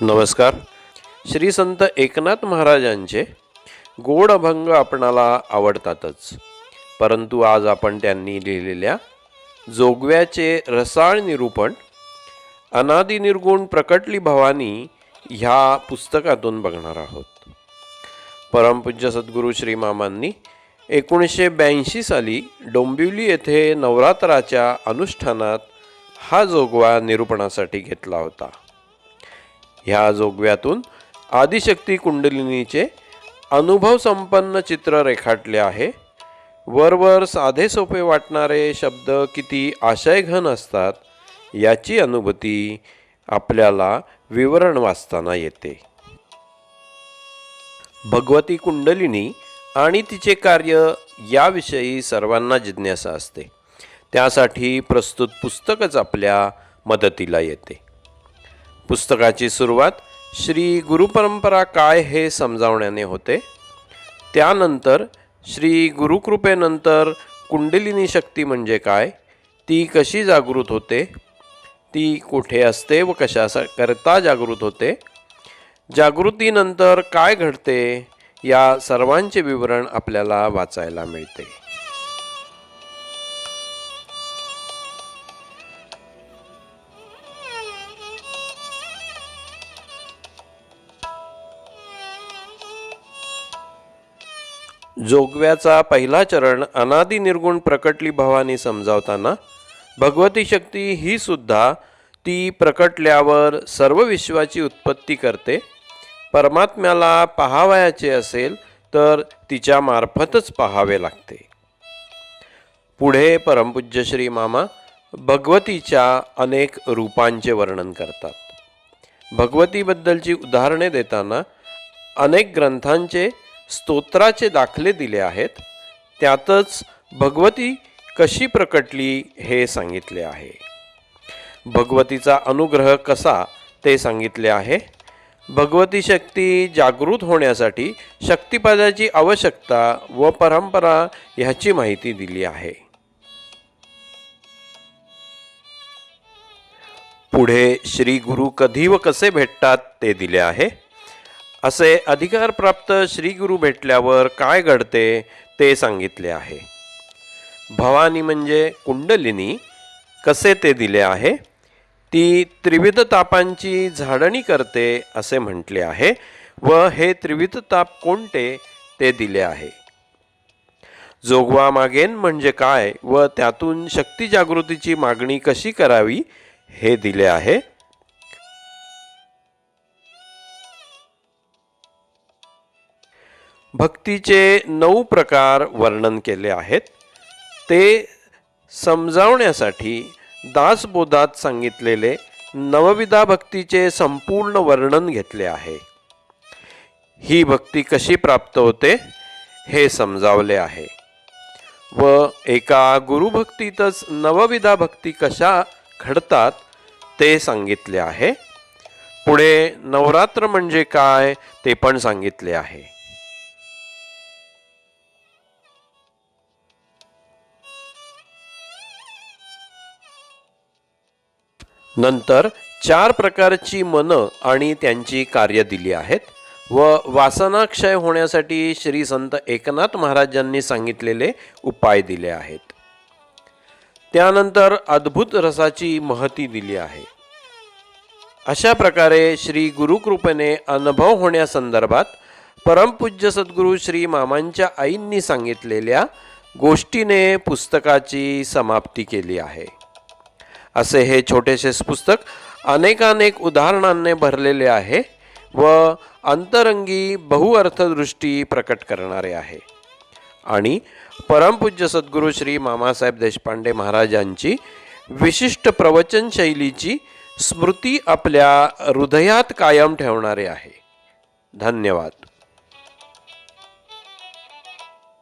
नमस्कार. श्री संत एकनाथ महाराजांचे गोड अभंग आपणाला आवडतातच. परंतु आज आपण त्यांनी लिहिलेल्या जोगव्याचे रसाळ निरूपण अनादि निर्गुण प्रकटली भवानी ह्या पुस्तकातून बघणार आहोत. परमपूज्य सद्गुरू श्री मामांनी एकोणीसशे ब्याऐंशी साली डोंबिवली येथे नवरात्राच्या अनुष्ठानात हा जोगवा निरूपणासाठी घेतला होता. ह्या जोगव्यातून आदिशक्ती कुंडलिनीचे अनुभव संपन्न चित्र रेखाटले आहे. वरवर साधे सोपे वाटणारे शब्द किती आशयघन असतात याची अनुभूती आपल्याला विवरण वाचताना येते. भगवती कुंडलिनी आणि तिचे कार्य याविषयी सर्वांना जिज्ञासा असते. त्यासाठी प्रस्तुत पुस्तकच आपल्या मदतीला येते. पुस्तकाची सुरुवात श्री गुरुपरंपरा काय हे समजावण्याने होते. त्यानंतर श्री गुरुकृपेनंतर कुंडलिनी शक्ती म्हणजे काय ती कशी जागृत होते ती कुठे असते व कशा करता जागृत होते जागृतीनंतर काय घडते या सर्वांचे विवरण आपल्याला वाचायला मिळते. जोगव्याचा पहिला चरण अनादि निर्गुण प्रकटली भवानी समजावताना भगवती शक्ती ही सुद्धा ती प्रकटल्यावर सर्व विश्वाची उत्पत्ती करते. परमात्म्याला पहावयाचे असेल तर तिच्या मार्फतच पाहावे लागते. पुढे परमपूज्य श्री मामा भगवतीच्या अनेक रूपांचे वर्णन करतात. भगवतीबद्दलची उदाहरणे देताना अनेक ग्रंथांचे स्तोत्राचे दाखले दिले आहेत. त्यातच भगवती कशी प्रकटली हे सांगितले आहे. भगवतीचा अनुग्रह कसा ते सांगितले आहे. भगवती शक्ती जागृत होण्यासाठी शक्तिपदाची आवश्यकता व परंपरा ह्याची माहिती दिली आहे. पुढे श्री गुरु कधी व कसे भेटतात ते दिले आहे. असे अधिकारप्राप्त श्री गुरु भेटल्यावर काय घडते ते सांगितले आहे. भवानी म्हणजे कुंडलिनी कसे ते दिले आहे? ती त्रिविध तापांची झाडणी करते असे म्हटले आहे व हे त्रिविध ताप कोणते ते दिले आहे. जोगवा मागेन म्हणजे काय व त्यातून शक्ती जागृतीची मागणी कशी करावी हे दिले आहे. भक्तीचे नऊ प्रकार वर्णन केले आहेत. ते समजावण्यासाठी दासबोधात सांगितलेले नवविधा भक्तीचे संपूर्ण वर्णन घेतले आहे. ही भक्ती कशी प्राप्त होते? हे समजावले आहे. व एका गुरुभक्तीतच नवविधा भक्ती कशा घडतात ते सांगितले आहे. पुढे नवरात्र म्हणजे काय ते पण सांगितले आहे. नंतर चार प्रकारची मनं आणि त्यांची कार्य दिली आहेत. व वासनाक्षय होण्यासाठी श्री संत एकनाथ महाराजांनी सांगितलेले उपाय दिले आहेत. त्यानंतर अद्भुत रसाची महती दिली आहे. अशा प्रकारे श्री गुरुकृपेने अनुभव होण्यासंदर्भात परमपूज्य सद्गुरू श्री मामांच्या आईंनी सांगितलेल्या गोष्टीने पुस्तकाची समाप्ती केली आहे. असे हे छोटेसे पुस्तक अनेकानेक उदाहरणांनी भरलेले आहे व अंतरंगी बहुअर्थदृष्टी प्रकट करणारे आहे. आणि परमपूज्य सद्गुरू श्री मामासाहेब देशपांडे महाराजांची विशिष्ट प्रवचन शैलीची स्मृती आपल्या हृदयात कायम ठेवणारे आहे. धन्यवाद.